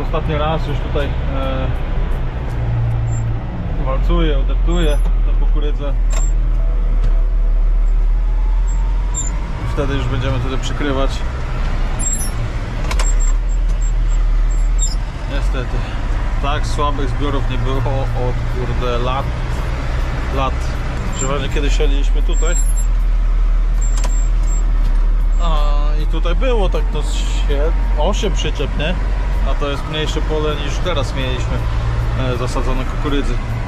ostatni raz już tutaj e, walcuję, odeptuję tę kukurydzę. I Wtedy już będziemy tutaj przykrywać. Niestety, tak słabych zbiorów nie było od kurde lat. Lat. Przeważnie kiedy siedliśmy tutaj. I tutaj było tak to 8 przyczep, nie? A to jest mniejsze pole niż teraz mieliśmy e, zasadzone kukurydzy.